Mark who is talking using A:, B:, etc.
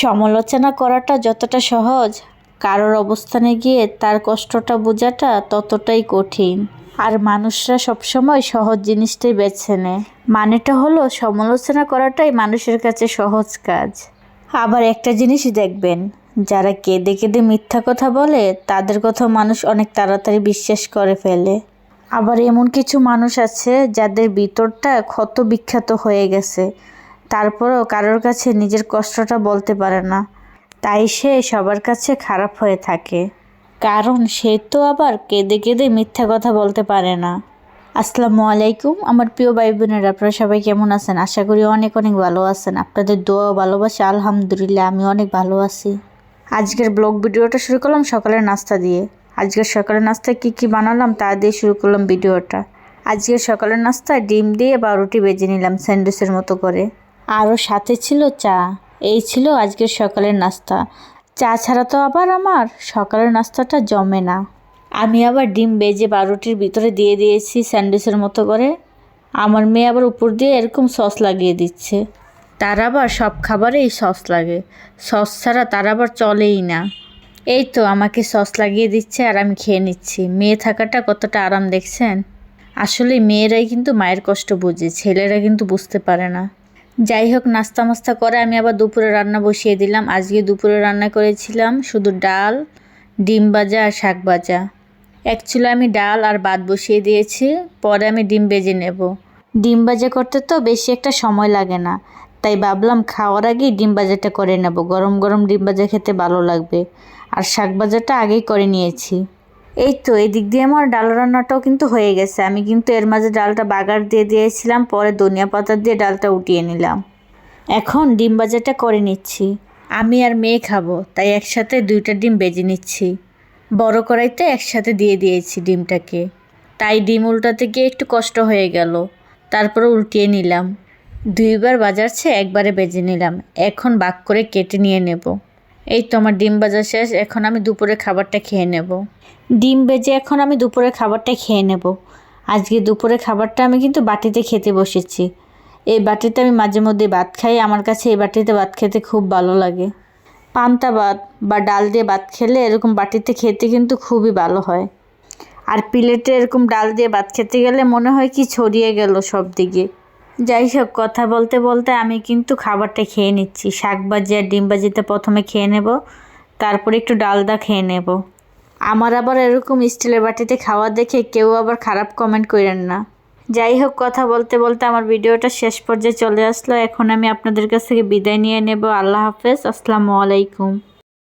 A: সমালোচনা করাটা যতটা সহজ, কারোর অবস্থানে গিয়ে তার কষ্টটা বোঝাটা ততটাই কঠিন। আর মানুষরা সবসময় সহজ জিনিসটাই বেছে নেয়। মানেটা হলো, সমালোচনা করাটাই মানুষের কাছে সহজ কাজ। আবার একটা জিনিস দেখবেন, যারা কেঁদে কেঁদে মিথ্যা কথা বলে, তাদের কথা মানুষ অনেক তাড়াতাড়ি বিশ্বাস করে ফেলে। আবার এমন কিছু মানুষ আছে, যাদের ভিতরটা ক্ষত বিখ্যাত হয়ে গেছে। তারপরেও কারোর কাছে নিজের কষ্টটা বলতে পারে না। তাই সে সবার কাছে খারাপ হয়ে থাকে। কারণ সে তো আবার কেঁদে কেঁদে মিথ্যা কথা বলতে পারে না। আসসালামু আলাইকুম, আমার প্রিয় ভাই বোনেরা আপনারা সবাই কেমন আছেন? আশা করি অনেক অনেক ভালো আছেন। আপনাদের দোয়া ভালোবাসা, আলহামদুলিল্লাহ, আমি অনেক ভালো আছি। আজকের ব্লগ ভিডিওটা শুরু করলাম সকালের নাস্তা দিয়ে। আজকের সকালের নাস্তায় কী কী বানালাম তা দিয়ে শুরু করলাম ভিডিওটা। আজকের সকালের নাস্তায় ডিম দিয়ে বা রুটি বেজে নিলাম স্যান্ডউইচের মতো করে। আরও সাথে ছিল চা। এই ছিল আজকের সকালের নাস্তা। চা ছাড়া তো আবার আমার সকালের নাস্তাটা জমে না। আমি আবার ডিম বেজে বারোটির ভিতরে দিয়ে দিয়েছি স্যান্ডউইচের মতো করে। আমার মেয়ে আবার উপর দিয়ে এরকম সস লাগিয়ে দিচ্ছে। তার আবার সব খাবারেই সস লাগে। সস ছাড়া তার আবার চলেই না। এই তো আমাকে সস লাগিয়ে দিচ্ছে আর আমি খেয়ে নিচ্ছি। মেয়ে থাকাটা কতটা আরাম দেখছেন? আসলে মেয়েরাই কিন্তু মায়ের কষ্ট বোঝে, ছেলেরা কিন্তু বুঝতে পারে না। যাই হোক নাস্তা মাস্তা করে আমি আবার দুপুরে রান্না বসিয়ে দিলাম। আজকে দুপুরে রান্না করেছিলাম শুধু ডাল, ডিম ভাজা আর শাক ভাজা। অ্যাকচুয়ালি আমি ডাল আর ভাত বসিয়ে দিয়েছি, পরে আমি ডিম ভেজে নেব। ডিম ভাজা করতে তো বেশি একটা সময় লাগে না, তাই ভাবলাম খাওয়ার আগেই ডিম ভাজাটা করে নেব। গরম গরম ডিম ভাজা খেতে ভালো লাগবে। আর শাক ভাজাটা আগেই করে নিয়েছি। এই তো এই দিক দিয়ে আমার ডাল রান্নাটাও কিন্তু হয়ে গেছে। আমি কিন্তু এর মাঝে ডালটা বাগার দিয়ে দিয়েছিলাম, পরে ধনিয়া পাতা দিয়ে ডালটা উঠিয়ে নিলাম। এখন ডিম ভাজাটা করে নিচ্ছি। আমি আর মেয়ে খাব, তাই একসাথে দুইটা ডিম বেজে নিচ্ছি। বড় কড়াইতে একসাথে দিয়ে দিয়েছি ডিমটাকে। তাই ডিম উল্টাতে গিয়ে একটু কষ্ট হয়ে গেল। তারপরে উল্টিয়ে নিলাম। দুইবার বাজারছে একবারে বেজে নিলাম। এখন বাক করে কেটে নিয়ে নেব। এই তো আমার ডিম ভাজা শেষ, এখন আমি দুপুরে খাবারটা খেয়ে নেব। ডিম ভেজে এখন আমি দুপুরে খাবারটা খেয়ে নেব। আজকে দুপুরে খাবারটা আমি কিন্তু বাটিতে খেতে বসেছি। এই বাটিতে আমি মাঝে মধ্যে ভাত খাই, আমার কাছে এই বাটিতে ভাত খেতে খুব ভালো লাগে। পান্তা ভাত বা ডাল দিয়ে ভাত খেলে এরকম বাটিতে খেতে কিন্তু খুবই ভালো হয়। আর প্লেটে এরকম ডাল দিয়ে ভাত খেতে গেলে মনে হয় কি ছড়িয়ে গেল সব দিকে যাই হোক কথা বলতে বলতে আমি কিন্তু খাবারটা খেয়ে নিচ্ছি। শাক ভাজি আর ডিম ভাজিতে প্রথমে খেয়ে নেব, তারপরে একটু ডালদা খেয়ে নেব। আমার আবার এরকম স্টিলের বাটিতে খাওয়া দেখে কেউ আবার খারাপ কমেন্ট করেন না। যাই হোক কথা বলতে বলতে আমার ভিডিওটা শেষ পর্যায়ে চলে আসলো। এখন আমি আপনাদের কাছ থেকে বিদায় নিয়ে নেব। আল্লাহ হাফেজ। আসসালামু আলাইকুম।